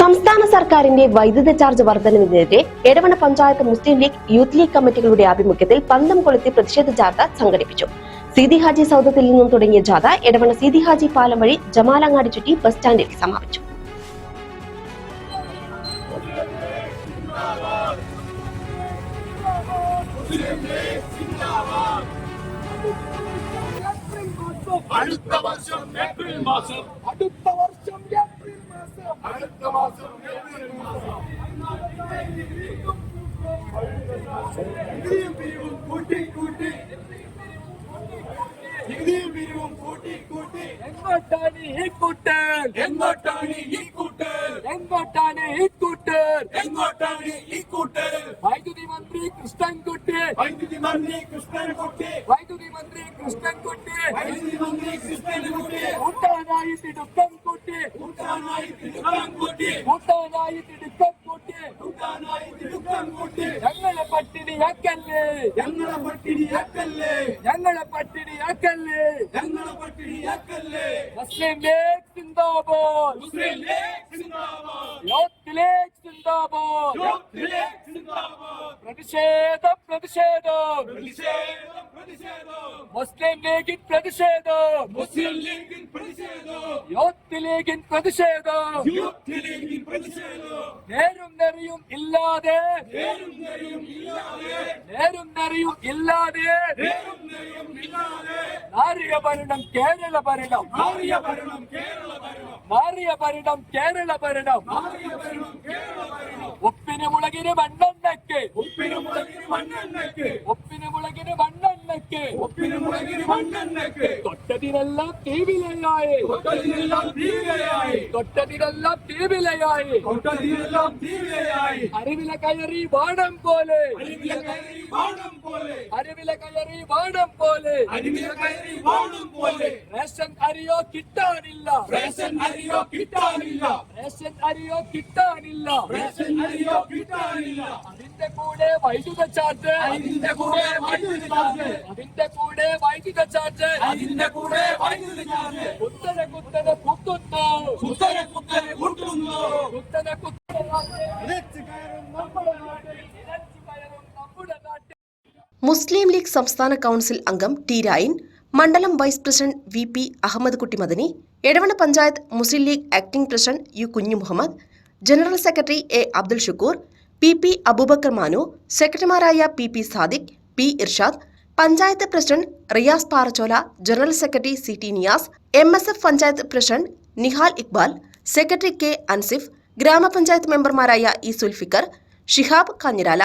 സംസ്ഥാന സർക്കാരിന്റെ വൈദ്യുത ചാർജ് വർധനവിനെതിരെ എടവണ പഞ്ചായത്ത് മുസ്ലിം ലീഗ് യൂത്ത് ലീഗ് കമ്മിറ്റികളുടെ ആഭിമുഖ്യത്തിൽ പന്തം കൊളുത്തി പ്രതിഷേധ ജാഥ സംഘടിപ്പിച്ചു. സീതി ഹാജി സൗദത്തിൽ നിന്നും തുടങ്ങിയ ജാഥ എടവണ സീതി ഹാജി പാലം വഴി ജമാലങ്ങാടി ചുറ്റി ബസ് സ്റ്റാൻഡിൽ സമാപിച്ചു. അടുത്ത വർഷം ഏപ്രിൽ മാസം അടുത്ത വർഷം അടുത്ത മാസം നികുതിയും പിരിവും കൂട്ടി കൂട്ടി നികുതിയും പിരിവും കൂട്ടി കൂട്ടി എങ്ങോട്ടാണ് ഈ കൂട്ടർ എങ്ങോട്ടാണ് ഈ കൂട്ടർ എങ്ങോട്ടാണ് ഈ കൂട്ടർ എങ്ങോട്ടാണ് ഈ കൂട്ടർ വൈദ്യുതി മന്ത്രി കൃഷ്ണൻകുട്ടി വൈദ്യുതി മന്ത്രി കൃഷ്ണൻകുട്ടി. വൈദ്യുതി മന്ത്രി കൃഷ്ണൻകുട്ടി. വൈദ്യുതി മന്ത്രി കൃഷ്ണൻകുട്ടി. കൂട്ടാനായി തിടുക്കം കൂട്ടി കൂട്ടാനായി തിടുക്കം കൂട്ടി കൂട്ടാനായി തിടുക്കം കൂട്ടി. കൂട്ടാനായി തിടുക്കം കൂട്ടി. ഞങ്ങളെ പട്ടിണിയാക്കല്ലേ. ഞങ്ങളെ പട്ടിണിയാക്കല്ലേ. ഞങ്ങളെ പട്ടിണിയാക്കല്ലേ. ഞങ്ങളെ പട്ടിണിയാക്കല്ലേ. മുസ്ലിം ലീഗ് സിന്ദാബാദ്. മുസ്ലിം ലീഗ് സിന്ദാബാദ്. ലീഗ് സിന്ദാബാദ്. പ്രതിഷേധം പ്രതിഷേധം. മുസ്ലിം ലീഗിൻ പ്രതിഷേധം. മുസ്ലിം ലീഗിൻ പ്രതിഷേധം. യൂത്ത് ലീഗിൻ പ്രതിഷേധം. യൂത്ത് ലീഗിൻ പ്രതിഷേധം. നേരും നെറിയും ഇല്ലാതെ. നേരും നെറിയും ഇല്ലാതെ. നേരും നെറിയും ഇല്ലാതെ. നേരും നെറിയും ഇല്ലാതെ. നാരിക ഭരണം കേരള ഭരണം. നാരിക ഭരണം കേരള ഭരണം. നാരിക ഭരണം കേരള ഭരണം. ഉപ്പിന് മുളകിന് മണ്ണെണ്ണയ്ക്ക്. ഉപ്പിന് മുളകിന് മണ്ണെണ്ണയ്ക്ക്. ഉപ്പിന് മുളകിന് മണ്ണെണ്ണയ്ക്ക് ഉപ്പിന് മുളകിന് മണ്ണെണ്ണയ്ക്ക് തൊട്ടതിനെല്ലാം തീവിലയായി. തൊട്ടതിനെല്ലാം തീവിലയായി. തൊട്ടതിനെല്ലാം തീവിലയായി. തൊട്ടതിനെല്ലാം തീവിലയായി അറിവില കയറി വാണം പോലെ. അറിവില കയറി വാണം പോലെ. അറിവില കയറി വാണം പോലെ. അറിവില കയറി വാണം പോലെ. റേഷൻ അരിയോ കിട്ടാനില്ല. റേഷൻ അരിയോ കിട്ടാനില്ല. റേഷൻ അരിയോ കിട്ടാനില്ല. റേഷൻ അരിയോ കിട്ടാനില്ല. അതിന്റെ കൂടെ വൈദ്യുത ചാർജ്. അതിന്റെ കൂടെ വൈദ്യുത ചാർജ്. അതിന്റെ കൂടെ വൈദ്യുത ചാർജ്. അതിന്റെ കൂടെ വൈദ്യുത ചാർജ്. കുത്തനെ കുത്തനെ കുത്തുന്നു. കുത്തനെ കുത്തനെ കുത്തുന്നു. കുത്തനെ മുസ്ലിം ലീഗ് സംസ്ഥാന കൗൺസിൽ അംഗം ടി രായിൻ മണ്ഡലം vice president V P Ahammed Kutty Madani Edavanna panchayat Muslim League acting president U Kunju Muhammad general secretary A Abdul Shukkur P P Abubakar Manu സെക്രട്ടറിമാരായ P P Sadiq P Irshad panchayat president Riyas Parachola general secretary C T Niyas M S F panchayat president Nihal Iqbal secretary K Ansif ഗ്രാമപഞ്ചായത്ത് മെമ്പർമാരായ E Sulfikar Shihab Kanjirala